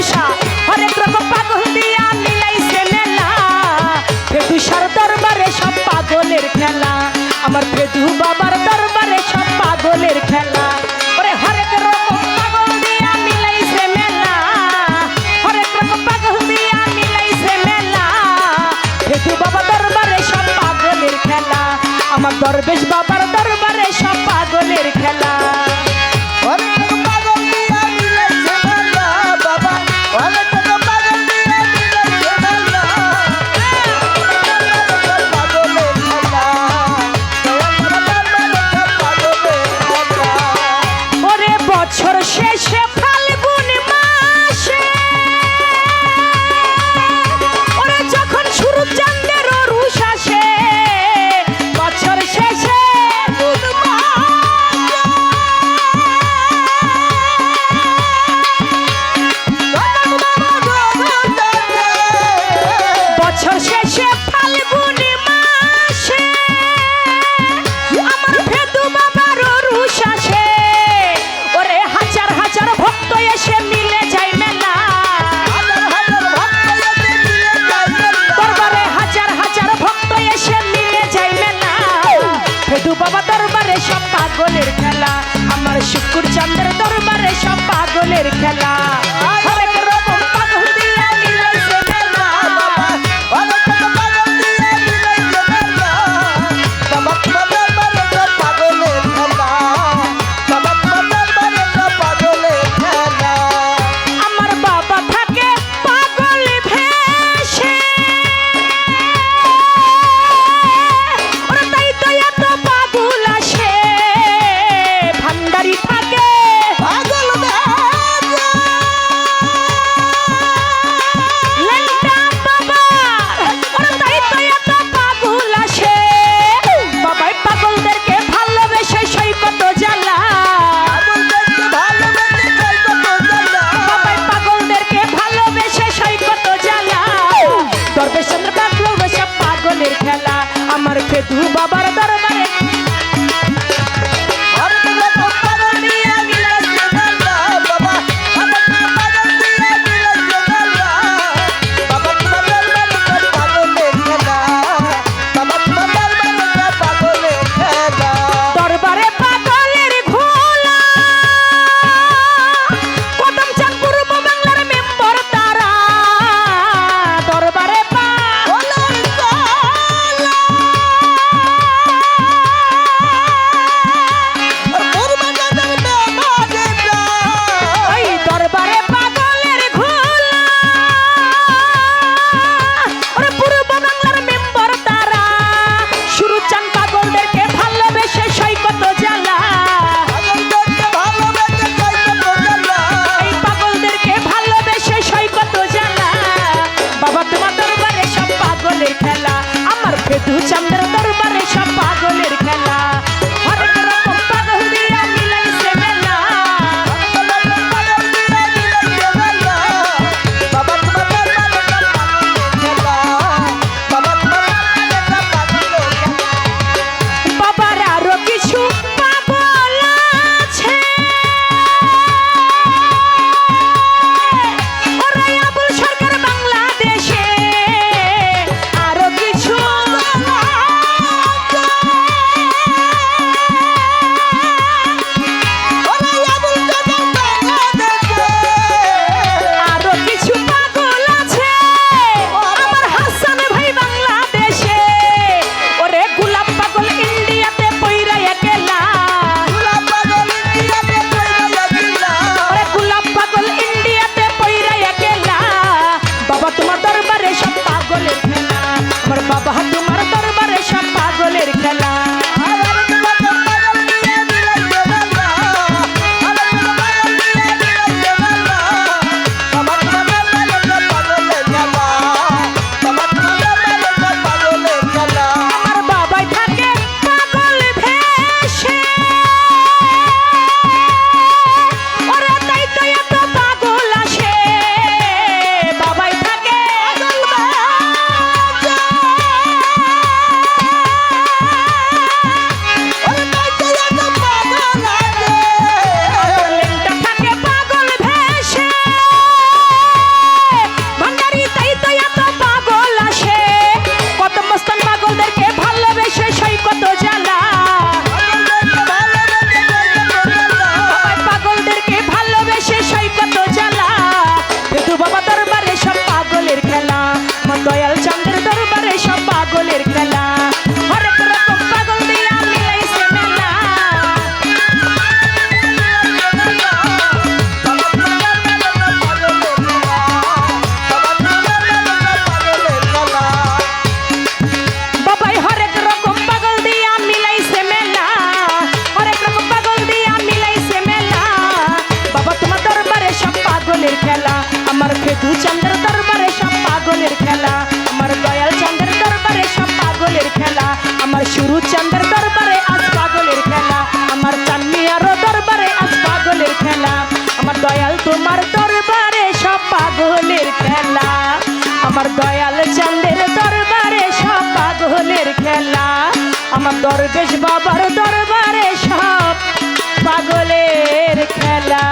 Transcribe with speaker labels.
Speaker 1: রুষা হরেক রকম পাগল দিয়া মিলাইছে মেলা। ফেদুসার দরবারে সব পাগলের খেলা। আমার ফেদু বাবার দরবারে সব পাগলের খেলা। ওরে হরেক রকম পাগল দিয়া মিলাইছে মেলা। হরেক রকম পাগল দিয়া মিলাইছে দরবেশ বাবার দরবারে সব পাগলের খেলা।
Speaker 2: বাবা
Speaker 1: বাবা দরবারে সব পাগলের খেলা। আমার শুকুর চন্দ্রের দরবারে সব পাগলের খেলা। আমার খেতু বাবার দর আমার দয়াল চান্দের দরবারে সব পাগলের খেলা। আমার দরবেশ বাবার দরবারে সব পাগলের খেলা।